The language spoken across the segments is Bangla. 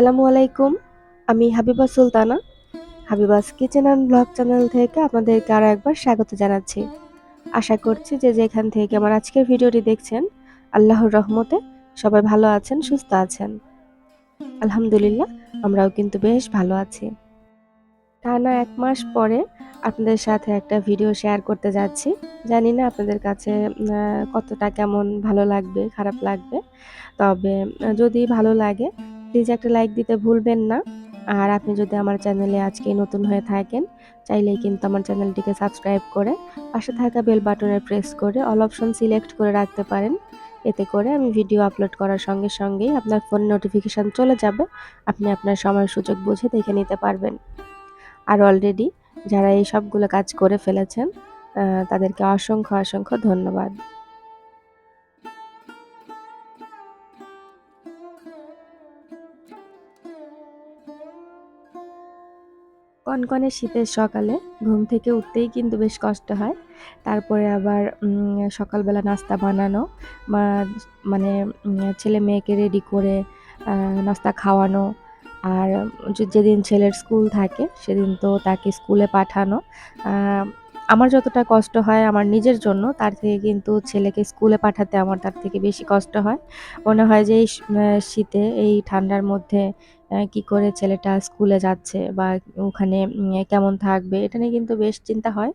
আসসালামু আলাইকুম, আমি Habiba Sultana, Habiba's kitchen and blog channel থেকে আপনাদেরকে আরও একবার স্বাগত জানাচ্ছি। আশা করছি যে যেখান থেকে আমার আজকের ভিডিওটি দেখছেন, আল্লাহর রহমতে সবাই ভালো আছেন, সুস্থ আছেন। আলহামদুলিল্লাহ, আমরাও কিন্তু বেশ ভালো আছি। টানা এক মাস পরে আপনাদের সাথে একটা ভিডিও শেয়ার করতে যাচ্ছি। জানি না আপনাদের কাছে কতটা কেমন ভালো লাগবে, খারাপ লাগবে। তবে যদি ভালো লাগে প্লিজ একটা লাইক দিতে ভুলবেন না। আর আপনি যদি আমার চ্যানেলে আজকে নতুন হয়ে থাকেন, চাইলেই কিন্তু আমার চ্যানেলটিকে সাবস্ক্রাইব করে পাশে থাকা বেল বাটনে প্রেস করে অল অপশন সিলেক্ট করে রাখতে পারেন। এতে করে আমি ভিডিও আপলোড করার সঙ্গে সঙ্গেই আপনার ফোন নোটিফিকেশান চলে যাবে। আপনি আপনার সময় সুযোগ বুঝে দেখে নিতে পারবেন। আর অলরেডি যারা এই সবগুলো কাজ করে ফেলেছেন তাদেরকে অসংখ্য অসংখ্য ধন্যবাদ। কনকনে শীতের সকালে ঘুম থেকে উঠতেই কিন্তু বেশ কষ্ট হয়। তারপরে আবার সকালবেলা নাস্তা বানানো বা মানে ছেলে মেয়েকে রেডি করে নাস্তা খাওয়ানো। আর যেদিন ছেলের স্কুল থাকে, সেদিন তো তাকে স্কুলে পাঠানো। আমার যতটা কষ্ট হয় আমার নিজের জন্য, তার থেকে কিন্তু ছেলেকে স্কুলে পাঠাতে আমার তার থেকে বেশি কষ্ট হয়। মনে হয় যে এই শীতে, এই ঠান্ডার মধ্যে কি করে ছেলেটা স্কুলে যাচ্ছে বা ওখানে কেমন থাকবে, এটা নিয়ে কিন্তু বেশ চিন্তা হয়।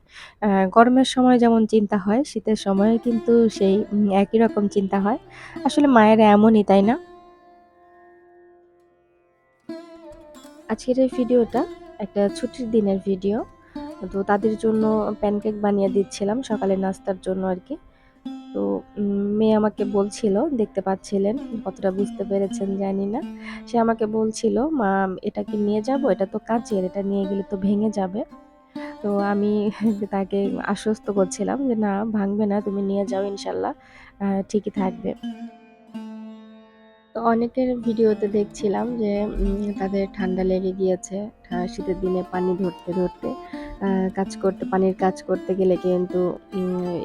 গরমের সময় যেমন চিন্তা হয়, শীতের সময় কিন্তু সেই একই রকম চিন্তা হয়। আসলে মায়েরা এমনই, তাই না? আজকের এই ভিডিওটা একটা ছুটির দিনের ভিডিও। তো তাদের জন্য প্যানকেক বানিয়ে দিচ্ছিলাম সকালে নাস্তার জন্য আর কি তো মেয়ে আমাকে বলছিল, দেখতে পাচ্ছিলেন, কতটা বুঝতে পেরেছেন জানি না। সে আমাকে বলছিল, মা, এটা কি নিয়ে যাব? এটা তো কাচের, এটা নিয়ে গেলে তো ভেঙে যাবে। তো আমি তাকে আশ্বস্ত করছিলাম যে, না, ভাঙবে না, তুমি নিয়ে যাও ইনশাল্লাহ ঠিকই থাকবে। তো অনেকের ভিডিওতে দেখছিলাম যে তাদের ঠান্ডা লেগে গিয়েছে শীতের দিনে পানি ধরতে ধরতে। কাজ করতে, পানির কাজ করতে গেলে কিন্তু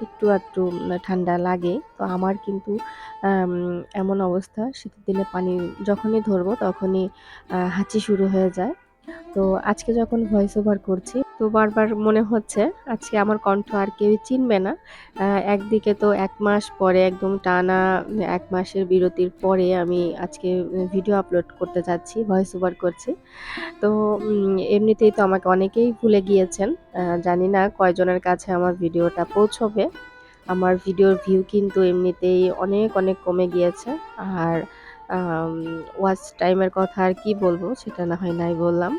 একটু একটু ঠান্ডা লাগে। তো আমার কিন্তু এমন অবস্থা, শীতের দিনে পানি যখনই ধরবো তখনই হাঁচি শুরু হয়ে যায়। তো আজকে যখন ভয়েস ওভার করছি তো বারবার মনে হচ্ছে, আজকে আমার কণ্ঠ আর কেউই চিনবে না। একদিকে তো এক মাস পরে একদম টানা এক মাসের বিরতির পরে আমি আজকে ভিডিও আপলোড করতে যাচ্ছি ভয়েস ওভার করছি। তো এমনিতেই তো আমাকে অনেকেই ভুলে গিয়েছেন। জানি না কয়জনের কাছে আমার ভিডিওটা পৌঁছবে। আমার ভিডিওর ভিউ কিন্তু এমনিতেই অনেক অনেক কমে গিয়েছে। আর ওয়াচ টাইমের কথা আর কি বলব, সেটা না হয় নাই বললাম।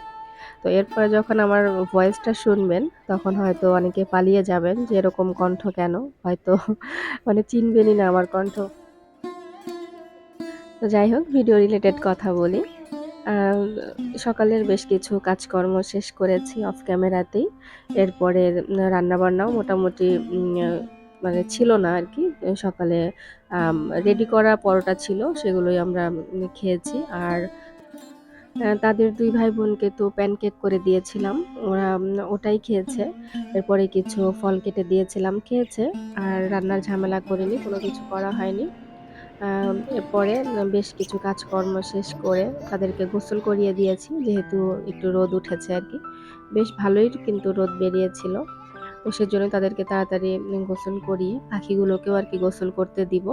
তো এরপরে যখন আমার ভয়েসটা শুনবেন, তখন হয়তো অনেকে পালিয়ে যাবেন যে এরকম কণ্ঠ কেন? হয়তো মানে চিনবেনই না আমার কণ্ঠ। তো যাই হোক ভিডিও রিলেটেড কথা বলি। সকালের বেশ কিছু কাজকর্ম শেষ করেছি অফ ক্যামেরাতেই এরপরে রান্নাবান্নাও মোটামুটি মানে ছিল না আর কি সকালে রেডি করা পরোটা ছিল, সেগুলোই আমরা খেয়েছি। আর তাদের দুই ভাই বোনকে তো প্যানকেক করে দিয়েছিলাম। ওরা ওটাই খেয়েছে। এরপরে কিছু ফল কেটে দিয়েছিলাম, খেয়েছে। আর রান্নার ঝামেলা করিনি, কোনো কিছু করা হয়নি। এরপরে বেশ কিছু কাজকর্ম শেষ করে তাদেরকে গোসল করিয়ে দিয়েছি, যেহেতু একটু রোদ উঠেছে আর কি। বেশ ভালোই কিন্তু রোদ বেরিয়েছিল। তো সেজন্য তাদেরকে তাড়াতাড়ি গোসল করিয়ে পাখিগুলোকেও আর কি গোসল করতে দিব।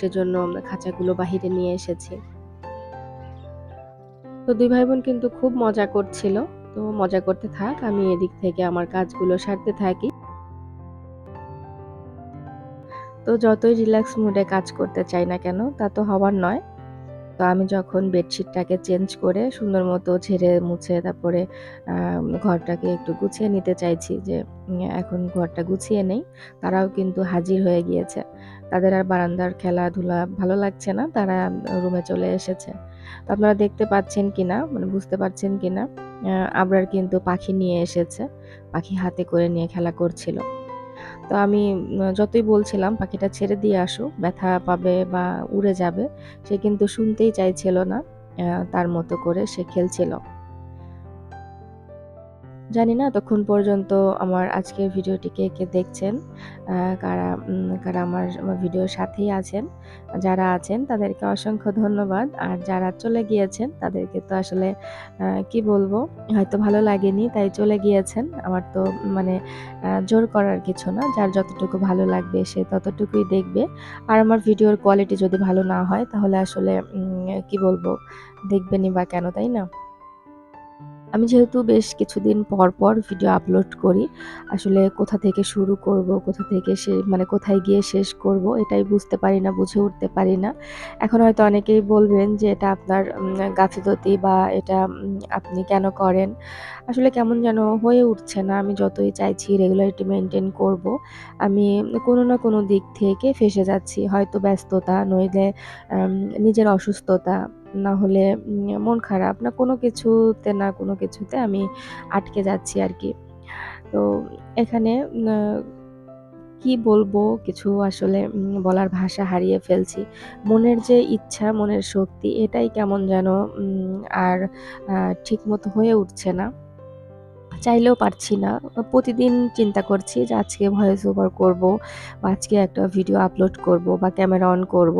সেজন্য খাঁচাগুলো বাহিরে নিয়ে এসেছি। তো দুই ভাই বোন কিন্তু খুব মজা করছিল। তো মজা করতে থাক, আমি এদিক থেকে আমার কাজগুলো সারতে থাকি। তো যতই রিল্যাক্স মুডে কাজ করতে চাই না কেন, তা তো হবার নয়। তো আমি যখন বেডশিটটাকে চেঞ্জ করে সুন্দর মতো ঝেড়ে মুছে তারপরে ঘরটাকে একটু গুছিয়ে নিতে চাইছি যে এখন ঘরটা গুছিয়ে নেই, তারাও কিন্তু হাজির হয়ে গিয়েছে। তাদের আর বারান্দার খেলাধুলা ভালো লাগছে না, তারা রুমে চলে এসেছে। তো আপনারা দেখতে পাচ্ছেন কিনা মানে বুঝতে পারছেন কিনা আহ, আবরার কিন্তু পাখি নিয়ে এসেছে পাখি হাতে করে নিয়ে খেলা করছিল। তো আমি যতই বলছিলাম পাখিটা ছেড়ে দিয়ে আসো ব্যথা পাবে বা উড়ে যাবে সে কিন্তু শুনতেই চাইছিল না তার মতো করে সে খেলছিল। জানি না এতক্ষণ পর্যন্ত আমার আজকের ভিডিওটি কে, কে দেখছেন? কারা কারা আমার আমার ভিডিওর সাথেই আছেন। যারা আছেন তাদেরকে অসংখ্য ধন্যবাদ। আর যারা চলে গিয়েছেন তাদেরকে তো আসলে কি বলব? হয়তো ভালো লাগেনি তাই চলে গিয়েছেন। আমার তো মানে জোর করার কিছু না। যার যতটুকু ভালো লাগবে সে ততটুকুই দেখবে। আর আমার ভিডিওর কোয়ালিটি যদি ভালো না হয় তাহলে আসলে কি বলব? দেখবেনই বা কেন, তাই না? আমি যেহেতু বেশ কিছুদিন পর, পর ভিডিও আপলোড করি। আসলে কোথা থেকে শুরু করব, কোথা থেকে সে মানে কোথায় গিয়ে শেষ করব এটাই বুঝতে পারি না, বুঝে উঠতে পারি না। এখন হয়তো অনেকেই বলবেন যে এটা আপনার গাফিলতি বা এটা আপনি কেন করেন? আসলে কেমন যেন হয়ে উঠছে না। আমি যতই চাইছি রেগুলারিটি মেনটেন করব, আমি কোনো না কোনো দিক থেকে ফেঁসে যাচ্ছি। হয়তো ব্যস্ততা নইলে নিজের অসুস্থতা না হলে মন খারাপ না কোনো কিছুতে না কোনো কিছুতে আমি আটকে যাচ্ছি আর কি তো এখানে কি বলব কিছু আসলে বলার ভাষা হারিয়ে ফেলছি। মনের যে ইচ্ছা, মনের শক্তি এটাই কেমন যেন আর ঠিক মতো হয়ে উঠছে না। চাইলেও পারছি না। প্রতিদিন চিন্তা করছি যে আজকে ভয়েস ওভার করব বা আজকে একটা ভিডিও আপলোড করব বা ক্যামেরা অন করব।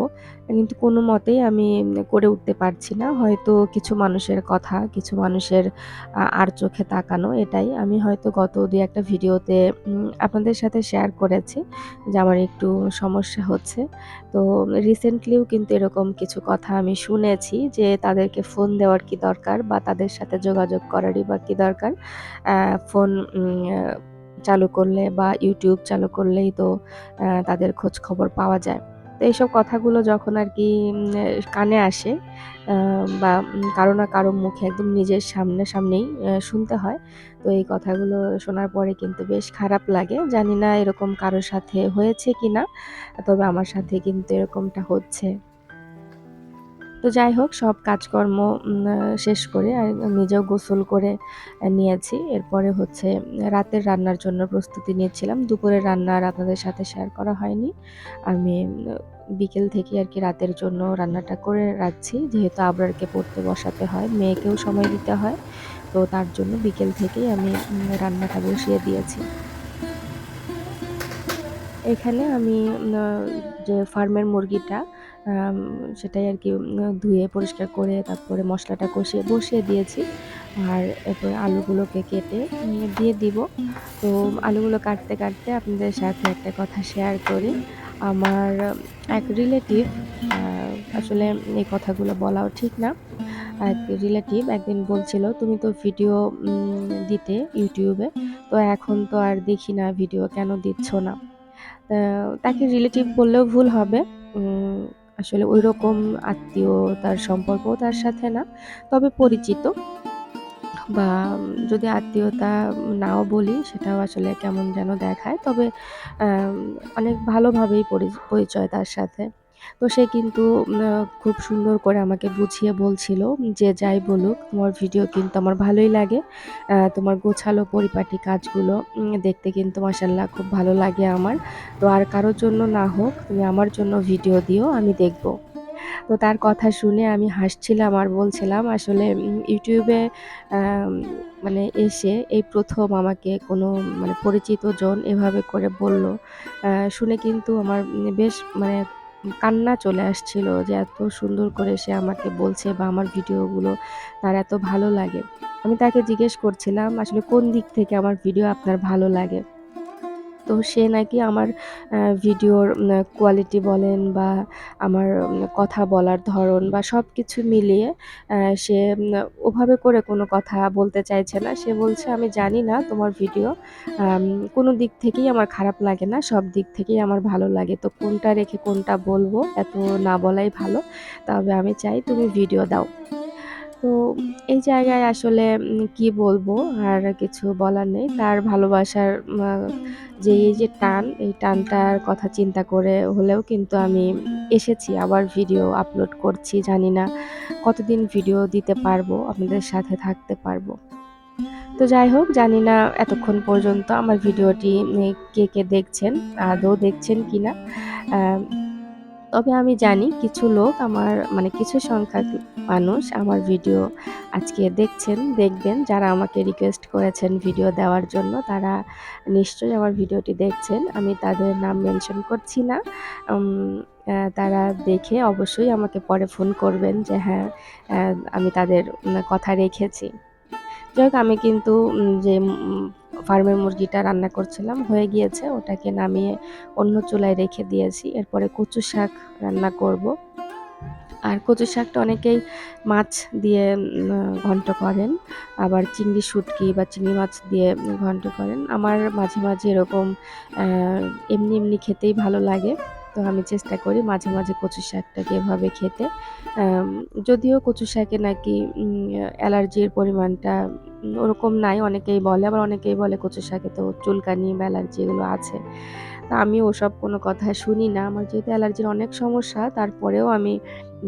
কিন্তু কোনো মতেই আমি করে উঠতে পারছি না। হয়তো কিছু মানুষের কথা, কিছু মানুষের আর চোখে তাকানো এটাই। আমি হয়তো গত ২-১ ভিডিওতে আপনাদের সাথে শেয়ার করেছি যে আমার একটু সমস্যা হচ্ছে। তো রিসেন্টলিও কিন্তু এরকম কিছু কথা আমি শুনেছি যে তাদেরকে ফোন দেওয়ার কি দরকার বা তাদের সাথে যোগাযোগ করারই বা কি দরকার। ফোন চালু করলে বা ইউটিউব চালু করলেই তো তাদের খোঁজ খবর পাওয়া যায়। তো এইসব কথাগুলো যখন আর কি কানে আসে বা কারও না কারও মুখে একদম নিজের সামনাসামনিই সামনেই শুনতে হয়। তো এই কথাগুলো শোনার পরে কিন্তু বেশ খারাপ লাগে। জানি না এরকম কারোর সাথে হয়েছে কি না তবে আমার সাথে কিন্তু এরকমটা হচ্ছে। তো যাই হোক সব কাজকর্ম শেষ করে আর নিজেও গোসল করে নিয়েছি। এরপরে হচ্ছে রাতের রান্নার জন্য প্রস্তুতি নিয়েছিলাম দুপুরের রান্না আর আপনাদের সাথে শেয়ার করা হয়নি। আমি বিকেল থেকে আর কি রাতের জন্য রান্নাটা করে রাখছি। যেহেতু আবরারকে পড়তে বসাতে হয়, মেয়েকেও সময় দিতে হয়। তো তার জন্য বিকেল থেকেই আমি রান্নাটা বসিয়ে দিয়েছি। এখানে আমি যে ফার্মের মুরগিটা সেটাই আর কি ধুয়ে পরিষ্কার করে তারপরে মশলাটা কষিয়ে বসিয়ে দিয়েছি। আর এরপরে আলুগুলোকে কেটে দিয়ে দিব। তো আলুগুলো কাটতে, কাটতে আপনাদের সাথে একটা কথা শেয়ার করি। আমার এক রিলেটিভ আসলে এই কথাগুলো বলাও ঠিক না। এক রিলেটিভ একদিন বলছিল, "তুমি তো ভিডিও দিতে ইউটিউবে তো এখন তো আর দেখি না ভিডিও কেন দিচ্ছ না?" তাকে রিলেটিভ বললেও ভুল হবে। আসলে রকম আত্মীয়তার সম্পর্কও তার সাথে না। তবে পরিচিত বা যদি আত্মীয়তা নাও বলি সেটাও আসলে কেমন যেন দেখায়। তবে অনেক ভালোভাবেই পরিচয় তার সাথে। তো সে কিন্তু খুব সুন্দর করে আমাকে বুঝিয়ে বলছিল যে, "যাই বলুক তোমার ভিডিও কিন্তু আমার ভালোই লাগে। তোমার গোছালো পরিপাটি কাজগুলো দেখতে কিন্তু মাশাআল্লাহ খুব ভালো লাগে আমার। তো আর কারোর জন্য না হোক তুমি আমার জন্য ভিডিও দিও, আমি দেখব।" তো তার কথা শুনে আমি হাসছিলাম আর বলছিলাম আসলে আম মানে এসে এই প্রথম আমাকে কোনো মানে পরিচিত জন এভাবে করে বলল। শুনে কিন্তু আমার বেশ মানে কান্না চলে আসছিল যে এত সুন্দর করে সে আমাকে বলছে বা আমার ভিডিওগুলো তার এত ভালো লাগে। আমি তাকে জিজ্ঞেস করছিলাম আসলে কোন দিক থেকে আমার ভিডিও আপনার ভালো লাগে? তো সে নাকি আমার ভিডিওর কোয়ালিটি বলেন বা আমার কথা বলার ধরন বা সব কিছু মিলিয়ে সে ওভাবে করে কোনো কথা বলতে চাইছে না। সে বলছে, "আমি জানি না তোমার ভিডিও কোনো দিক থেকেই আমার খারাপ লাগে না। সব দিক থেকেই আমার ভালো লাগে। তো কোনটা রেখে কোনটা বলব এত না বলাই ভালো। তবে আমি চাই তুমি ভিডিও দাও।" তো এই জায়গায় আসলে কি বলব? আর কিছু বলার নেই। তার ভালোবাসার যে এই যে টান, এই টানটার কথা চিন্তা করে হলেও কিন্তু আমি এসেছি। আবার ভিডিও আপলোড করছি। জানি না কতদিন ভিডিও দিতে পারব, আপনাদের সাথে থাকতে পারব। তো যাই হোক, জানি না এতক্ষণ পর্যন্ত আমার ভিডিওটি কে, কে দেখছেন, আদৌ দেখছেন কিনা? আ তবে আমি জানি কিছু লোক আমার মানে কিছু সংখ্যক মানুষ আমার ভিডিও আজকে দেখছেন, দেখবেন। যারা আমাকে রিকোয়েস্ট করেছেন ভিডিও দেওয়ার জন্য, তারা নিশ্চয়ই আমার ভিডিওটি দেখছেন। আমি তাদের নাম মেনশন করছি না। তারা দেখে অবশ্যই আমাকে পরে ফোন করবেন যে হ্যাঁ আমি তাদের কথা রেখেছি। যাই হোক আমি কিন্তু যে ফার্মের মুরগিটা রান্না করছিলাম, হয়ে গিয়েছে, ওটাকে নামিয়ে অন্য চুলায় রেখে দিয়েছি, এরপরে কচু শাক রান্না করব। আর কচু শাকটা অনেকেই মাছ দিয়ে ঘন্ট করেন, আবার চিংড়ি শুটকি বা চিংড়ি মাছ দিয়ে ঘন্ট করেন। আমার মাঝে মাঝে এরকম এমনি এমনি খেতেই ভালো লাগে, তো আমি চেষ্টা করি মাঝে মাঝে কচু শাকটাকে এভাবে খেতে। যদিও কচু শাকে নাকি অ্যালার্জির পরিমাণটা ওরকম নাই, অনেকেই বলে, আবার অনেকেই বলে কচু শাকে তো চুলকানি বা অ্যালার্জি এগুলো আছে। তা আমি ওসব কোনো কথা শুনি না। আমার যেহেতু অ্যালার্জির অনেক সমস্যা, তারপরেও আমি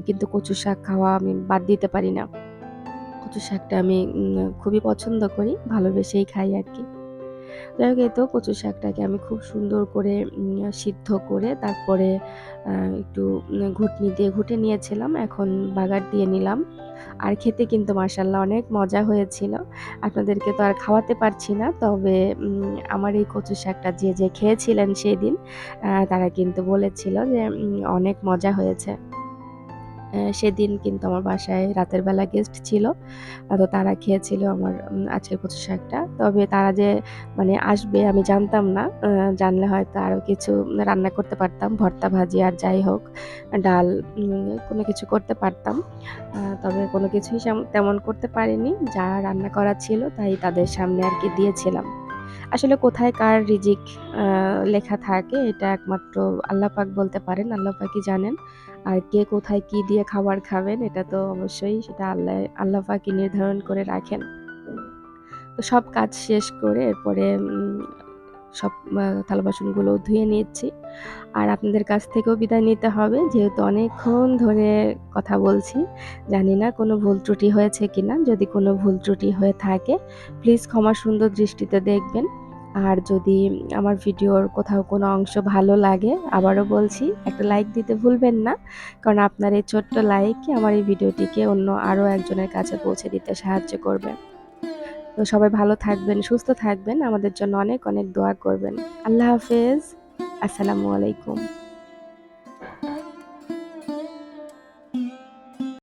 কিন্তু কচু শাক খাওয়া আমি বাদ দিতে পারি না। কচু শাকটা আমি খুবই পছন্দ করি, ভালোবেসেই খাই আর কি। যাই হোক তো কচু শাকটাকে আমি খুব সুন্দর করে সিদ্ধ করে তারপরে একটু ঘুটনি দিয়ে ঘুটে নিয়েছিলাম, এখন বাগার দিয়ে নিলাম। আর খেতে কিন্তু মাসাল্লাহ অনেক মজা হয়েছিল। আপনাদেরকে তো আর খাওয়াতে পারছি না, তবে আমার এই কচু শাকটা যে যে খেয়েছিলেন সেই দিন তারা কিন্তু বলেছিল যে অনেক মজা হয়েছে। সেদিন কিন্তু আমার বাসায় রাতের বেলা গেস্ট ছিল। তো তারা খেয়েছিল আমার আজকের কচু শাকটা। তবে তারা যে মানে আসবে আমি জানতাম না। জানলে হয়তো আরও কিছু রান্না করতে পারতাম, ভর্তা ভাজি আর যাই হোক, ডাল কোনো কিছু করতে পারতাম। তবে কোনো কিছুই তেমন করতে পারিনি। যা রান্না করা ছিল তাই তাদের সামনে আর কি দিয়েছিলাম। আসলে কোথায় কার রিজিক লেখা থাকে, এটা একমাত্র আল্লাহ পাক বলতে পারেন, আল্লাহ পাকই জানেন। আর কে কোথায় কি দিয়ে খাবার খাবেন, এটা তো অবশ্যই সেটা আল্লাহ আল্লাহ পাকই নির্ধারণ করে রাখেন। তো সব কাজ শেষ করে এরপরে সব থালা বাসনগুলো ধুয়ে নিচ্ছি। আর আপনাদের কাছ থেকেও বিদায় নিতে হবে, যেহেতু অনেকক্ষণ ধরে কথা বলছি। জানি না কোনো ভুল ত্রুটি হয়েছে কিনা, যদি কোনো ভুল ত্রুটি হয়ে থাকে প্লিজ ক্ষমা সুন্দর দৃষ্টিতে দেখবেন। আর যদি আমার ভিডিওর কোথাও কোনো অংশ ভালো লাগে, আবারও বলছি, একটা লাইক দিতে ভুলবেন না, কারণ আপনার এই ছোট্ট লাইক আমার এই ভিডিওটিকে অন্য আরও একজনের কাছে পৌঁছে দিতে সাহায্য করবে। তো সবাই ভালো থাকবেন, সুস্থ থাকবেন, আমাদের জন্য অনেক অনেক দোয়া করবেন। আল্লাহ হাফেজ, আসসালামু আলাইকুম।